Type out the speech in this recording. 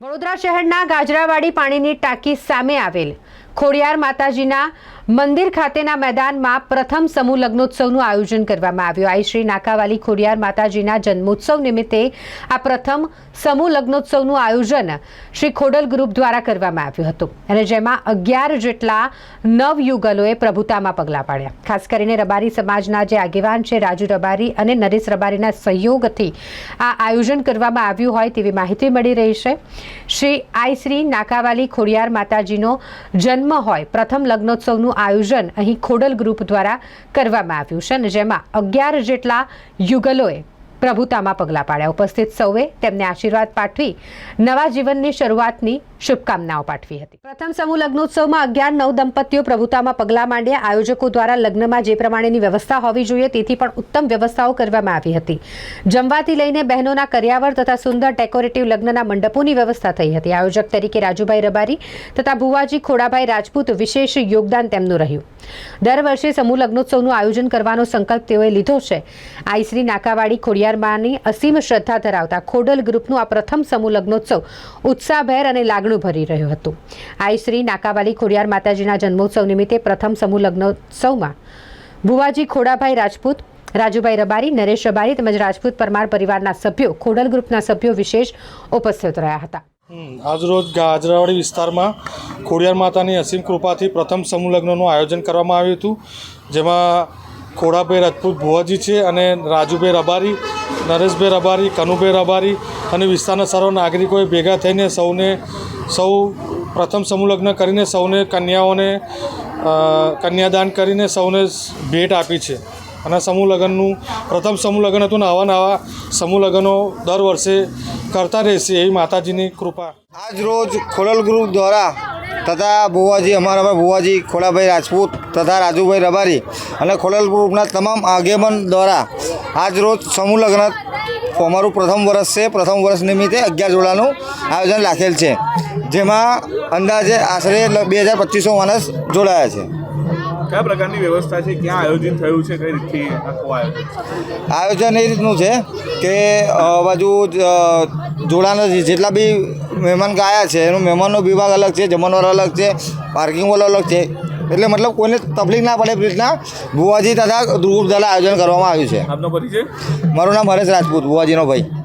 વડોદરા શહેરના ગાજરાવાડી પાણીની ટાંકી સામે આવેલ. ખોડિયાર માતાજીના મંદિર ખાતેના મેદાનમાં પ્રથમ સમૂહ લગ્નોત્સવનું આયોજન કરવામાં આવ્યું. આઈ શ્રી નાકાવાલી ખોડિયાર માતાજીના જન્મોત્સવ નિમિત્તે આ પ્રથમ સમૂહ લગ્નોત્સવનું આયોજન શ્રી ખોડલ ગ્રુપ દ્વારા કરવામાં આવ્યું હતું. અને જેમાં અગિયાર જેટલા નવયુગલોએ પ્રભુતામાં પગલાં પાડ્યા. ખાસ કરીને રબારી સમાજના જે આગેવાન છે, રાજુ રબારી અને નરેશ રબારીના સહયોગથી આ આયોજન કરવામાં આવ્યું હોય તેવી માહિતી મળી રહી છે. શ્રી આઈ શ્રી નાકાવાલી ખોડિયાર માતાજીનો જન્મ હોય પ્રથમ લગ્નોત્સવનું આયોજન અહીં ખોડલ ગ્રુપ દ્વારા કરવામાં આવ્યું છે અને જેમાં અગિયાર જેટલા યુગલોએ પ્રભુતામાં પગલાં પાડ્યા. ઉપસ્થિત સૌએ તેમને આશીર્વાદ પાઠવી નવા જીવનની શરૂઆતની શુભકામનાઓ પાઠવી હતી. પ્રથમ સમૂહ લગ્નોત્સવમાં અગિયાર, નવ દંપતીઓ પ્રભુતામાં પગલાં માંડ્યા. આયોજકો દ્વારા લગ્નમાં જે પ્રમાણેની વ્યવસ્થા હોવી જોઈએ તેથી પણ ઉત્તમ વ્યવસ્થાઓ કરવામાં આવી હતી. જમવાથી લઈને બહેનોના કર્યાવર તથા સુંદર ડેકોરેટિવ લગ્નના મંડપોની વ્યવસ્થા થઈ હતી. આયોજક તરીકે રાજુભાઈ રબારી તથા ભુવાજી ખોડાભાઈ રાજપૂત વિશેષ યોગદાન તેમનું રહ્યું. દર વર્ષે સમૂહ લગ્નોત્સવનું આયોજન કરવાનો સંકલ્પ તેઓએ લીધો છે. આઈશ્રી નાકાવાડી ખોડિયારમાંની અસીમ શ્રદ્ધા ધરાવતા ખોડલ ગ્રુપનું આ પ્રથમ સમૂહ લગ્નોત્સવ ઉત્સાહભેર અને લાગણું ભરી રહ્યું હતું. આઈશ્રી નાકાવાલી ખોડિયાર માતાજીના જન્મોત્સવ નિમિત્તે પ્રથમ સમૂહ લગ્નોત્સવમાં ભુવાજી ખોડાભાઈ રાજપૂત, રાજુભાઈ રબારી, નરેશ રબારી તેમજ રાજપૂત પરમાર પરિવારના સભ્યો, ખોડલ ગ્રુપના સભ્યો વિશેષ ઉપસ્થિત રહ્યા હતા. આજરોજ ગાજરાવાડી વિસ્તારમાં ખોડિયાર માતાની અસીમ કૃપાથી પ્રથમ સમૂહ લગ્નનું આયોજન કરવામાં આવ્યું હતું. જેમાં ખોડાભાઈ રાજપૂત ભુવાજી છે અને રાજુભાઈ રબારી, નરેશભાઈ રબારી, કનુભાઈ રબારી અને વિસ્તારના સર્વ નાગરિકોએ ભેગા થઈને સૌને, સૌ પ્રથમ સમૂહલગ્ન કરીને સૌને કન્યાઓને કન્યાદાન કરીને સૌને ભેટ આપી છે. અને સમૂહ લગ્નનું, પ્રથમ સમૂહ લગ્ન હતું ને નવા સમૂહ લગ્નો દર વર્ષે કરતા રહેશે એવી માતાજીની કૃપા. આજ રોજ ખોડલ ગ્રુપ દ્વારા તથા ભુવાજી, અમારા ભુવાજી, ખોડાભાઈ રાજપૂત તથા રાજુભાઈ રબારી અને ખોડલ ગ્રુપના તમામ આગેવાન દ્વારા આજ રોજ સમૂહ લગ્ન અમારું પ્રથમ વર્ષ છે. પ્રથમ વર્ષ નિમિત્તે અગિયાર જોડાનું આયોજન રાખેલ છે. જેમાં અંદાજે આશરે બે હજાર પચીસો માણસ જોડાયા છે. કયા પ્રકારની વ્યવસ્થા છે? ક્યાં આયોજન થયું છે? કઈ રીતથી આયોજન? આયોજન એ રીતનું છે કે બાજુ જોડાના જેટલા બી મહેમાન ગયા છે એનો મહેમાનનો વિભાગ અલગ છે જમણવાર અલગ છે પાર્કિંગ વોલ અલગ છે. એટલે મતલબ કોઈને તકલીફ ના પડે રીતના ભુવાજી તથા ગ્રુપ દ્વારા આયોજન કરવામાં આવ્યું છે. આપનો પરિચય? મારું નામ હરેશ રાજપૂત ભુવાજીનો ભાઈ.